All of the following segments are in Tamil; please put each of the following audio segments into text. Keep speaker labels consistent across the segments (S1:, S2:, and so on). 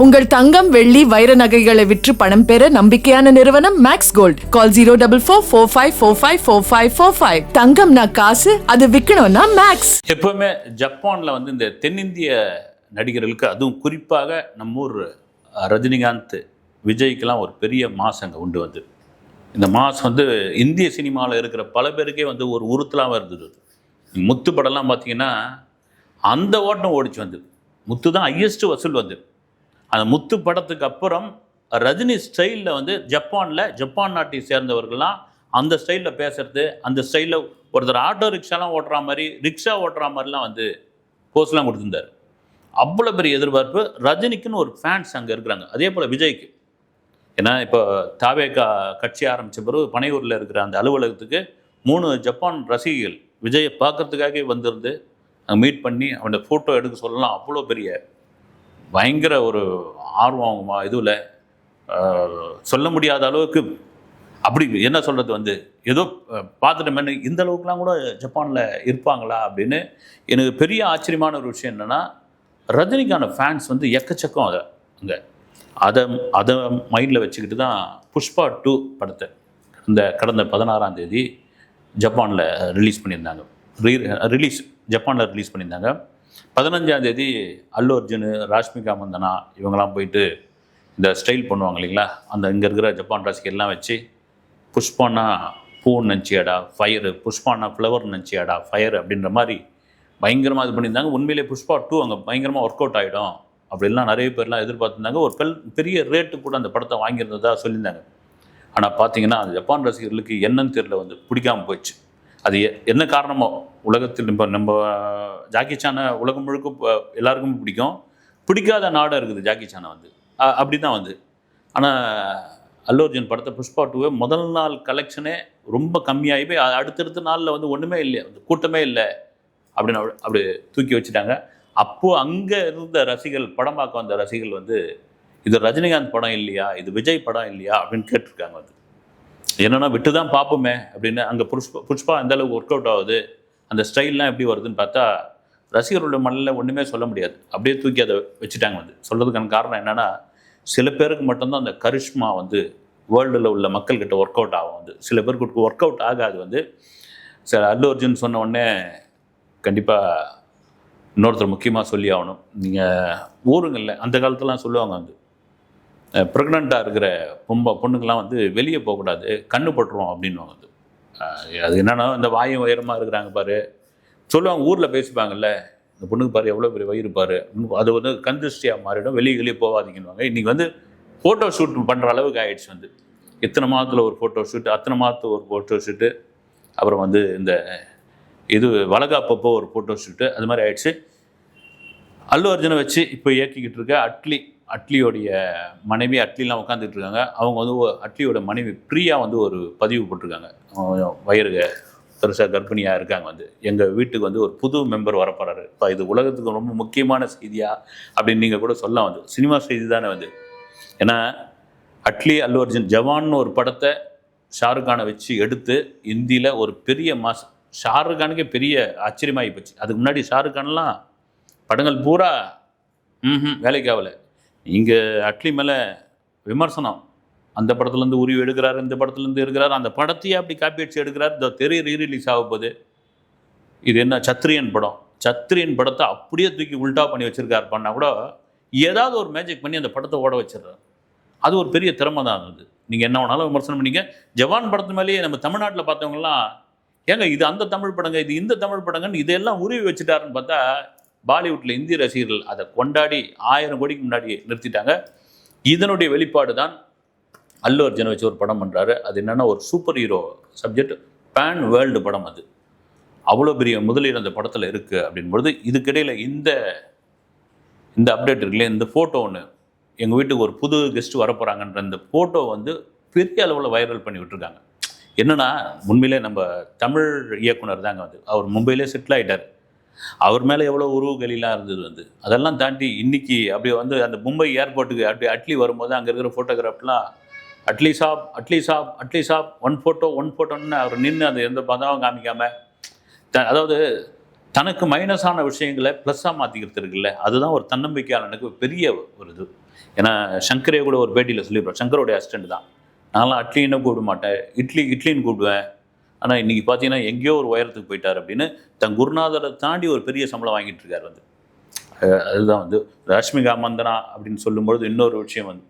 S1: உங்கள் தங்கம் வெள்ளி வைர நகைகளை விற்று பணம் பெற நம்பிக்கையான நிறுவனம் Max Gold call zero double four four five four five four five four five தங்கம்னா காசு அது விற்கணும்னா மேக்ஸ்
S2: எப்பவுமே ஜப்பானில் வந்து இந்த தென்னிந்திய நடிகர்களுக்கு அதுவும் குறிப்பாக நம்ம ஊர் ரஜினிகாந்த் விஜய்க்கெல்லாம் ஒரு பெரிய மாஸ் அங்கே உண்டு வந்து. இந்த மாஸ் வந்து இந்திய சினிமாவில் இருக்கிற பல பேருக்கே வந்து ஒரு உறுத்தலாக இருந்தது. முத்து படம்லாம் பார்த்தீங்கன்னா அந்த ஓட்டம் ஓடிச்சு வந்து முத்து தான் ஹையஸ்ட் வசூல் வந்தது அந்த முத்து படத்துக்கு அப்புறம் ரஜினி ஸ்டைலில் வந்து ஜப்பானில் ஜப்பான் நாட்டை சேர்ந்தவர்கள்லாம் அந்த ஸ்டைலில் பேசுறது அந்த ஸ்டைலில் ஒருத்தர் ஆட்டோ ரிக்ஷாலாம் ஓட்டுற மாதிரி ரிக்ஷா ஓட்டுற மாதிரிலாம் வந்து போஸ்ட்லாம் கொடுத்துருந்தார். அவ்வளோ பெரிய எதிர்பார்ப்பு. ரஜினிக்குன்னு ஒரு ஃபேன்ஸ் அங்கே இருக்கிறாங்க. அதே போல் விஜய்க்கு. ஏன்னா இப்போ தாவேகா கட்சி ஆரம்பித்த பிறகு பனையூரில் இருக்கிற அந்த அலுவலகத்துக்கு மூணு ஜப்பான் ரசிகைகள் விஜயை பார்க்கறதுக்காகவே வந்திருந்து அங்கே மீட் பண்ணி அவனோட ஃபோட்டோ எடுக்க சொல்லலாம். அவ்வளோ பெரிய பயங்கர ஒரு ஆர்வம் இதுவில் சொல்ல முடியாத அளவுக்கு அப்படி என்ன சொல்கிறது வந்து ஏதோ அஹ், பார்த்துட்டோமே இந்த அளவுக்குலாம் கூட ஜப்பானில் இருப்பாங்களா அப்படின்னு எனக்கு பெரிய ஆச்சரியமான ஒரு விஷயம் என்னென்னா ரஜினிக்கான ஃபேன்ஸ் வந்து எக்கச்சக்கம் அதை அங்கே. அதை அதை மைண்டில் வச்சுக்கிட்டு தான் புஷ்பா டூ படத்தை இந்த கடந்த பதினாறாம் தேதி ஜப்பானில் ரிலீஸ் பண்ணியிருந்தாங்க. ரீ ரிலீஸ் ஜப்பானில் ரிலீஸ் பண்ணியிருந்தாங்க. பதினஞ்சாம் தேதி அல்லு அர்ஜுன் ராஷ்மிகா மந்தனா இவங்கெல்லாம் போயிட்டு இந்த ஸ்டைல் பண்ணுவாங்க இல்லைங்களா? அந்த இங்கே இருக்கிற ஜப்பான் ரசிகர்லாம் வச்சு புஷ்பானா பூ நினச்சியாடா ஃபயரு புஷ்பானா ஃப்ளவர் நினச்சியாடா ஃபயர் அப்படின்ற மாதிரி பயங்கரமாக இது பண்ணியிருந்தாங்க. உண்மையிலே புஷ்பா டூ அங்கே பயங்கரமாக ஒர்க் அவுட் ஆகிடும் அப்படிலாம் நிறைய பேர்லாம் எதிர்பார்த்துருந்தாங்க. ஒரு பெல் பெரிய ரேட்டு கூட அந்த படத்தை வாங்கியிருந்ததாக சொல்லியிருந்தாங்க. ஆனால் பார்த்தீங்கன்னா அந்த ஜப்பான் ரசிகர்களுக்கு என்னன்னு தெரியல வந்து பிடிக்காமல் போயிடுச்சு. அது எ- என்ன காரணமோ உலகத்தில் இப்போ நம்ம ஜாக்கி சானை உலகம் முழுக்க எல்லாருக்கும் பிடிக்கும். பிடிக்காத நாடு இருக்குது ஜாக்கி சானை வந்து. அப்படி தான் வந்து. ஆனால் அல்லு அர்ஜுன் படத்தை புஷ்பா டூவே முதல் நாள் கலெக்ஷனே ரொம்ப கம்மியாகி போய் அடுத்தடுத்த நாளில் வந்து ஒன்றுமே இல்லை கூட்டமே இல்லை. அப்படின்னு அப்படி- தூக்கி வச்சுட்டாங்க. அப்போது அங்கே இருந்த ரசிகள் படம் பார்க்க வந்த ரசிகள் வந்து இது ரஜினிகாந்த் படம் இல்லையா? இது விஜய் படம் இல்லையா? அப்படின்னு கேட்டிருக்காங்க வந்து. என்னென்னா விட்டு தான் பார்ப்போமே அப்படின்னு அங்கே புஷ்பா புஷ்பா அந்தளவுக்கு ஒர்க் அவுட் ஆகுது? அந்த ஸ்டைல்லாம் எப்படி வருதுன்னு பார்த்தா ரசிகர்களோட மண்ணில் ஒன்றுமே சொல்ல முடியாது. அப்படியே தூக்கி அதை வச்சுட்டாங்க வந்து. சொல்கிறதுக்கான காரணம் என்னென்னா சில பேருக்கு மட்டும்தான் அந்த கரிஷ்மா வந்து வேர்ல்டில் உள்ள மக்கள்கிட்ட ஒர்க் அவுட் ஆகும் வந்து. சில பேருக்கு ஒர்க் அவுட் ஆகாது வந்து. சில அல்லு அர்ஜுன் சொன்ன உடனே கண்டிப்பாக இன்னொருத்தர் முக்கியமாக சொல்லி ஆகணும். நீங்கள் ஊருங்களில் அந்த காலத்துலலாம் சொல்லுவாங்க வந்து. ப்ரெக்னெண்ட்டாக இருக்கிற பொம்ப பொண்ணுங்கள்லாம் வந்து வெளியே போகக்கூடாது கண்ணு போட்டுருவோம் அப்படின்னுவாங்க வந்து. அது என்னன்னா இந்த வாயும் உயரமாக இருக்கிறாங்க பாரு. சொல்லுவாங்க ஊரில் பேசிப்பாங்கல்ல இந்த பொண்ணுக்கு பாரு எவ்வளோ பெரிய வயிறு பாரு. அது வந்து கந்திருஷ்டியாக மாறிடும் வெளியே வெளியே போகாதீங்கன்னுவாங்க. இன்றைக்கி வந்து ஃபோட்டோ ஷூட் பண்ணுற அளவுக்கு ஆயிடுச்சு வந்து. இத்தனை மாதத்தில் ஒரு ஃபோட்டோ ஷூட் அத்தனை மாதத்துல ஒரு ஃபோட்டோ ஷூட்டு அப்புறம் வந்து இந்த இது வளகாப்பப்போ ஒரு ஃபோட்டோ ஷூட்டு அது மாதிரி ஆயிடுச்சு. அல்லு அர்ஜுனை வச்சு இப்போ இயக்கிக்கிட்டு இருக்க அட்லி. அட்லியோடைய மனைவி அட்லிலாம் உட்காந்துட்டு இருக்காங்க அவங்க வந்து அட்லியோட மனைவி பிரியா வந்து ஒரு பதிவு போட்டிருக்காங்க. வயிறு பெருசாக கர்ப்பிணியாக இருக்காங்க வந்து. எங்கள் வீட்டுக்கு வந்து ஒரு புது மெம்பர் வரப்போறாரு. இப்போ இது உலகத்துக்கு ரொம்ப முக்கியமான செய்தியா அப்படின்னு நீங்கள் கூட சொல்ல வந்து. சினிமா செய்தி தானே வந்து. ஏன்னா அட்லி அல்லு அர்ஜுன் ஜவான்னு ஒரு படத்தை ஷாருக்கானை வச்சு எடுத்து இந்தியில் ஒரு பெரிய மாஸ் ஷாருக்கானுக்கே பெரிய ஆச்சரியமாகி போச்சு. அதுக்கு முன்னாடி ஷாருக்கான்லாம் படங்கள் பூரா ம் வேலைக்கு ஆகலை. இங்கே அட்லி மேலே விமர்சனம். அந்த படத்துலேருந்து உருவி எடுக்கிறார் இந்த படத்துலேருந்து எடுக்கிறாரு அந்த படத்தையே அப்படி காப்பி அடிச்சு எடுக்கிறார். இந்த தெரிய ரீரிலீஸ் ஆக போகுது. இது என்ன சத்ரியன் படம். சத்ரியன் படத்தை அப்படியே தூக்கி உல்டா பண்ணி வச்சுருக்காரு. பண்ணால் கூட ஏதாவது ஒரு மேஜிக் பண்ணி அந்த படத்தை ஓட வச்சிடுறாரு. அது ஒரு பெரிய திறமை தான் அது. நீங்கள் என்ன வேணாலும் விமர்சனம் பண்ணீங்க. ஜவான் படத்து மேலேயே நம்ம தமிழ்நாட்டில் பார்த்தவங்கலாம் ஏங்க இது அந்த தமிழ் படங்க இது இந்த தமிழ் படங்கன்னு இதெல்லாம் உருவி வச்சுட்டாருன்னு பார்த்தா பாலிவுட்டில் இந்திய ரசிகர்கள் அதை கொண்டாடி ஆயிரம் கோடிக்கு முன்னாடி நிறுத்திட்டாங்க. இதனுடைய வெளிப்பாடு தான் அல்லு அர்ஜுனை வச்சு ஒரு படம் பண்ணுறாரு அது என்னென்னா ஒரு super hero subject pan world படம் அது. அவ்வளோ பெரிய முதலீடு அந்த படத்தில் இருக்குது அப்படின்பொழுது இதுக்கிடையில் இந்த இந்த அப்டேட் இருக்குல்ல இந்த ஃபோட்டோ ஒன்று எங்கள் வீட்டுக்கு ஒரு புது கெஸ்ட் வரப்போகிறாங்கன்ற இந்த ஃபோட்டோ வந்து பெரிய அளவில் வைரல் பண்ணி விட்டுருக்காங்க. என்னென்னா உண்மையிலே நம்ம தமிழ் இயக்குனர் தாங்க வந்து அவர் மும்பையிலே செட்டில் ஆகிட்டார் அவர் மேலே எவ்வளோ உருவகலிலாம் இருந்தது வந்து. அதெல்லாம் தாண்டி இன்னைக்கு அப்படியே வந்து அந்த மும்பை ஏர்போர்ட்டுக்கு அப்படி அட்லி வரும்போது அங்கே இருக்கிற ஃபோட்டோகிராஃப்லாம் அட்லி சாப் Atlee saab Atlee saab one photo one ஃபோட்டோன்னு அவர் நின்று அந்த எந்த பதாவும் காமிக்காம த- அதாவது தனக்கு மைனஸான விஷயங்களை ப்ளஸ்ஸாக மாற்றிக்கிறது இருக்குல்ல அதுதான் ஒரு தன்னம்பிக்கையாளனுக்கு பெரிய ஒரு இது. ஏன்னா சங்கரே கூட ஒரு பேட்டியில் சொல்லிடுறோம் சங்கரோடைய அசிஸ்டண்ட் தான். நான்லாம் அட்லின்னு கூப்பிட மாட்டேன். இட்லி இட்லின்னு கூப்பிடுவேன். ஆனால் இன்றைக்கி பார்த்தீங்கன்னா எங்கேயோ ஒரு உயரத்துக்கு போயிட்டார் அப்படின்னு தன் குருநாதரை தாண்டி ஒரு பெரிய சம்பளம் வாங்கிட்டு இருக்கார் வந்து. அதுதான் வந்து ரஷ்மிகா மந்தனா அப்படின்னு சொல்லும்பொழுது இன்னொரு விஷயம் வந்து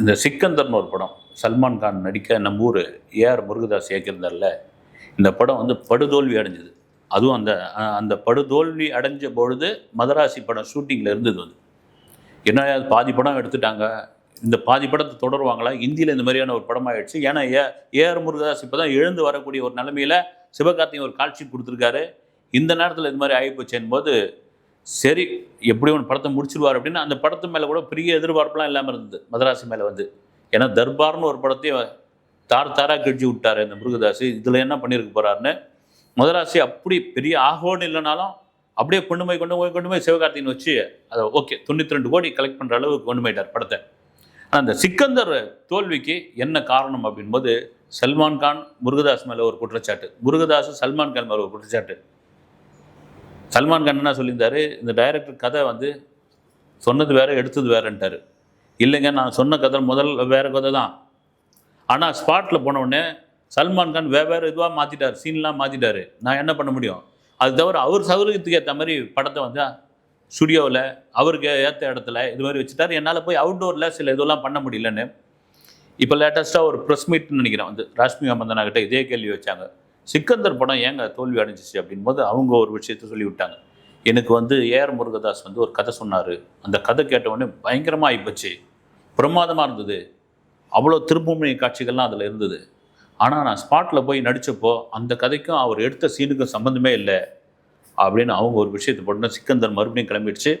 S2: இந்த சிக்கந்தர்னு ஒரு படம் சல்மான் கான் நடிக்க நம்ம ஊர் ஏஆர் முருகதாஸ் இயக்கியிருந்தார்ல இந்த படம் வந்து படுதோல்வி அடைஞ்சது. அதுவும் அந்த அந்த படுதோல்வி அடைஞ்ச பொழுது மதராசி படம் ஷூட்டிங்கில் இருந்தது வந்து. என்ன பாதி படம் எடுத்துட்டாங்க இந்த பாதி படத்தை தொடருவாங்களா? இந்தியில் இந்த மாதிரியான ஒரு படம் ஆயிடுச்சு ஏன்னா ஏ ஏஆர் முருகதாஸ் இப்போ தான் எழுந்து வரக்கூடிய ஒரு நிலமையில் சிவகார்த்திகேயன் ஒரு காட்சி கொடுத்துருக்காரு. இந்த நேரத்தில் இது மாதிரி ஆகிப்போச்சேன் போது சரி எப்படி ஒன்று படத்தை முடிச்சிருவார் அப்படின்னு அந்த படத்து மேலே கூட பெரிய எதிர்பார்ப்புலாம் இல்லாமல் இருந்தது மதராசி மேலே வந்து. ஏன்னா தர்பார்னு ஒரு படத்தையும் தார் தாராக கிழிச்சு விட்டார் இந்த முருகதாஸ். இதில் என்ன பண்ணியிருக்க போகிறாருன்னு மதராசி அப்படி பெரிய ஆகோன்னு இல்லைனாலும் அப்படியே கொண்டு போய் கொண்டு போய் கொண்டு போய் சிவகார்த்திகேயன் வச்சு அதை ஓகே தொண்ணூற்றி ரெண்டு கோடி கலெக்ட் பண்ணுற அளவுக்கு கொண்டு போயிட்டார் படத்தை. ஆனால் அந்த சிக்கந்தர் தோல்விக்கு என்ன காரணம் அப்படின்போது சல்மான் கான் முருகதாஸ் மேலே ஒரு குற்றச்சாட்டு. முருகதாஸ் சல்மான் கான் மேலே ஒரு குற்றச்சாட்டு. சல்மான் கான் என்ன சொல்லியிருந்தாரு? இந்த டைரக்டர் கதை வந்து சொன்னது வேற எடுத்தது வேறன்ட்டார். இல்லைங்க நான் சொன்ன கதை முதல் வேறு கதை தான். ஆனால் ஸ்பாட்டில் போன உடனே சல்மான் கான் வெவ்வேறு இதுவாக மாற்றிட்டார் சீன்லாம் மாற்றிட்டாரு நான் என்ன பண்ண முடியும்? அது தவிர அவர் சௌகரியத்துக்கு ஏற்ற மாதிரி படத்தை வந்து ஸ்டுடியோவில் அவருக்கு ஏற்ற இடத்துல இது மாதிரி வச்சுட்டாரு. என்னால் போய் அவுட்டோரில் சில இதெல்லாம் பண்ண முடியலன்னு. இப்போ லேட்டஸ்ட்டாக ஒரு ப்ரெஸ் மீட்னு நினைக்கிறேன். வந்து ராஷ்மிகா மந்தனா கிட்ட இதே கேள்வி வச்சாங்க. சிக்கந்தர் படம் ஏங்க தோல்வி அடைஞ்சிச்சு அப்படின்போது அவங்க ஒரு விஷயத்த சொல்லி விட்டாங்க எனக்கு வந்து ஏஆர் முருகதாஸ் வந்து ஒரு கதை சொன்னார். அந்த கதை கேட்டவுடனே பயங்கரமாக ஆகிப்போச்சு பிரமாதமாக இருந்தது. அவ்வளோ திருப்புமுனை காட்சிகள்லாம் அதில் இருந்தது. ஆனால் நான் ஸ்பாட்டில் போய் நடித்தப்போ அந்த கதைக்கும் அவர் எடுத்த சீனுக்கும் சம்மந்தமே இல்லை. அப்படின்னு அவங்க ஒரு விஷயத்தை போட்டு சிக்கந்தர் மறுபடியும் கிளம்பிடுச்சு.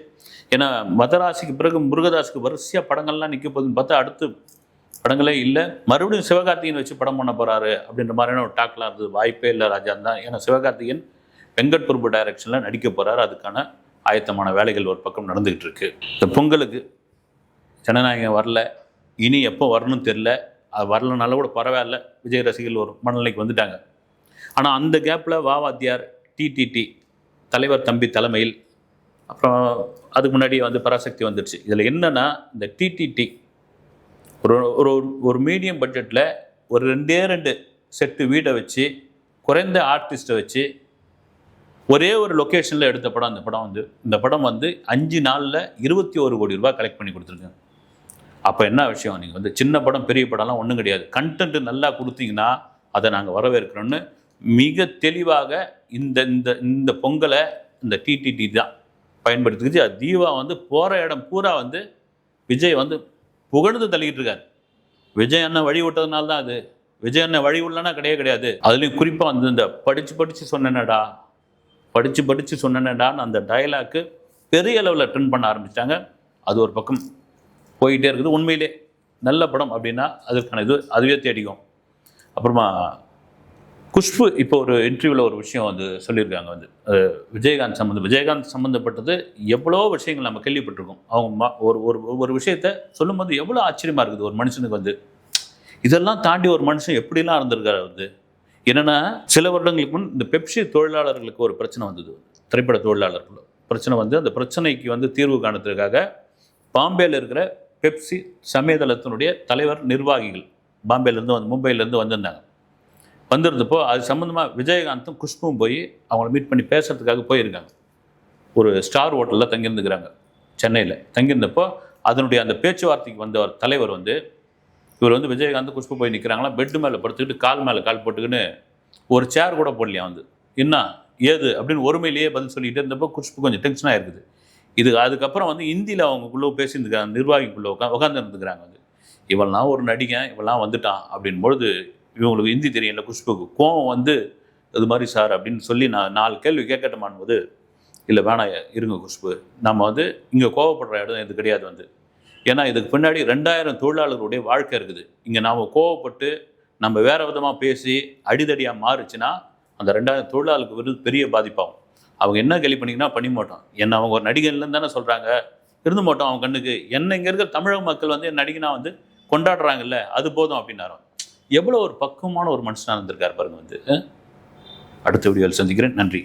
S2: ஏன்னா மதராசிக்கு பிறகு முருகதாஸுக்கு வரிசையாக படங்கள்லாம் நிற்க போகுதுன்னு பார்த்தா அடுத்து படங்களே இல்லை. மறுபடியும் சிவகார்த்திகேயன் வச்சு படம் பண்ண போகிறாரு அப்படின்ற மாதிரியான ஒரு டாக்லாம் இருந்தது. வாய்ப்பே இல்லை ராஜா தான் ஏன்னா சிவகார்த்திகேயன் வெங்கட் பிரபு டைரக்ஷனில் நடிக்க போகிறாரு அதுக்கான ஆயத்தமான வேலைகள் ஒரு பக்கம் நடந்துக்கிட்டு இருக்கு. இந்த பொங்கலுக்கு ஜனநாயகம் வரல. இனி எப்போ வரணும்னு தெரில அது வரலனால கூட பரவாயில்ல. விஜய் ரசிகர்கள் ஒரு மனநிலைக்கு வந்துட்டாங்க. ஆனால் அந்த கேப்பில் வாவாத்தியார் டிடிடி தலைவர் தம்பி தலைமையில் அப்புறம் அதுக்கு முன்னாடி வந்து பராசக்தி வந்துடுச்சு இதில் என்னென்னா இந்த டிடிடி ஒரு ஒரு ஒரு மீடியம் பட்ஜெட்டில் ஒரு ரெண்டே ரெண்டு செட்டு வீடை வச்சு குறைந்த ஆர்டிஸ்ட்டை வச்சு ஒரே ஒரு லொக்கேஷனில் எடுத்த படம் அந்த படம் வந்து இந்த படம் வந்து அஞ்சு நாளில் இருபத்தி ஒரு கோடி ரூபாய் கலெக்ட் பண்ணி கொடுத்துருக்காங்க அப்போ என்ன விஷயம்? நீங்கள் வந்து சின்ன படம் பெரிய படம்லாம் ஒன்றும் கிடையாது. கண்டென்ட் நல்லா கொடுத்தீங்கன்னா அதை நாங்கள் வரவேற்கிறோன்னு மிக தெளிவாக இந்த இந்த இந்த பொங்கலை இந்த டிடிடி தான் பயன்படுத்திக்கிச்சு. அது தீபா வந்து போகிற இடம் பூரா வந்து விஜய் வந்து புகழ்ந்து தள்ளிக்கிட்டு இருக்காரு. விஜய் அண்ணன் வழி விட்டதுனால தான் அது. விஜய் அண்ணன் வழி உள்ளனா கிடையவே கிடையாது. அதுலேயும் குறிப்பாக வந்து இந்த படித்து படித்து சொன்னேனடா படித்து படித்து சொன்னேனடான்னு அந்த டயலாக்கு பெரிய அளவில் ட்ரெண்ட் பண்ண ஆரம்பித்தாங்க அது ஒரு பக்கம் போயிட்டே இருக்குது. உண்மையிலே நல்ல படம் அப்படின்னா அதற்கான இது அதுவே தேடிக்கும். அப்புறமா குஷ்பு இப்போ ஒரு இன்டர்வியூவில் ஒரு விஷயம் வந்து சொல்லியிருக்காங்க வந்து. விஜயகாந்த் சம்மந்தம் விஜயகாந்த் சம்மந்தப்பட்டது எவ்வளோ விஷயங்கள் நம்ம கேள்விப்பட்டிருக்கோம். அவங்க ஒரு ஒரு ஒரு விஷயத்த சொல்லும்போது எவ்வளோ ஆச்சரியமாக இருக்குது ஒரு மனுஷனுக்கு வந்து. இதெல்லாம் தாண்டி ஒரு மனுஷன் எப்படிலாம் இருந்திருக்காரு வந்து? என்னென்னா சில வருடங்களுக்கு முன் இந்த பெப்சி தொழிலாளர்களுக்கு ஒரு பிரச்சனை வந்தது. திரைப்பட தொழிலாளர்கள். பிரச்சனை வந்து அந்த பிரச்சனைக்கு வந்து தீர்வு காணறதுக்காக பாம்பேயில் இருக்கிற பெப்சி சமயதளத்தினுடைய தலைவர் நிர்வாகிகள் பாம்பேலேருந்து வந்து மும்பையிலேருந்து வந்திருந்தாங்க. வந்திருந்தப்போ அது சம்மந்தமாக விஜயகாந்தும் குஷ்பும் போய் அவங்கள மீட் பண்ணி பேசுறதுக்காக போயிருக்காங்க. ஒரு ஸ்டார் ஹோட்டலில் தங்கியிருந்துக்கிறாங்க. சென்னையில். தங்கியிருந்தப்போ அதனுடைய அந்த பேச்சுவார்த்தைக்கு வந்த ஒரு தலைவர் வந்து இவர் வந்து விஜயகாந்த் குஷ்பு போய் நிற்கிறாங்களா பெட்டு மேலே படுத்துக்கிட்டு கால் மேலே கால் போட்டுக்கின்னு ஒரு சேர் கூட போடலையா வந்து? என்ன? ஏது? அப்படின்னு ஒருமையிலேயே பதில் சொல்லிட்டு இருந்தப்போ குஷ்பு கொஞ்சம் டென்ஷனாக இருக்குது இது அதுக்கப்புறம் வந்து இந்தியில் அவங்களுக்குள்ளே பேசியிருந்துக்கிறாங்க நிர்வாகிக்குள்ளே உட்கா உட்காந்துருந்துக்கிறாங்க வந்து. இவெல்லாம் ஒரு நடிகன் இவெல்லாம் வந்துட்டான் அப்படின் பொழுது இவங்களுக்கு ஹிந்தி தெரியல குஷ்புக்கு. கோவம் வந்து இது மாதிரி சார் அப்படின்னு சொல்லி நான் நாலு கேள்வி கேட்கட்டமான் போது இல்லை வேணாம் இருங்க குஷ்பு. நம்ம வந்து இங்கே கோவப்படுற இடம் இது கிடையாது வந்து. ஏன்னா இதுக்கு பின்னாடி ரெண்டாயிரம் தொழிலாளர்களுடைய வாழ்க்கை இருக்குது. இங்கே நாம் கோவப்பட்டு நம்ம வேறு விதமாக பேசி அடிதடியாக மாறுச்சுன்னா அந்த ரெண்டாயிரம் தொழிலாளருக்கு விருது பெரிய பாதிப்பாகும். அவங்க என்ன கேள்வி பண்ணிங்கன்னா பண்ணி மாட்டோம். என்ன அவங்க ஒரு நடிகர்லேருந்து தானே சொல்கிறாங்க இருந்து மாட்டோம் அவங்க கண்ணுக்கு. என்ன இங்கே இருக்கிற தமிழக மக்கள் வந்து என் நடிகனா வந்து கொண்டாடுறாங்கல்ல அது போதும் அப்படின்னாரோ எவ்வளோ ஒரு பக்குவமான ஒரு மனுஷனாக இருந்திருக்காரு பாருங்க வந்து அடுத்த வீடியோவில் சந்திக்கிறேன். நன்றி.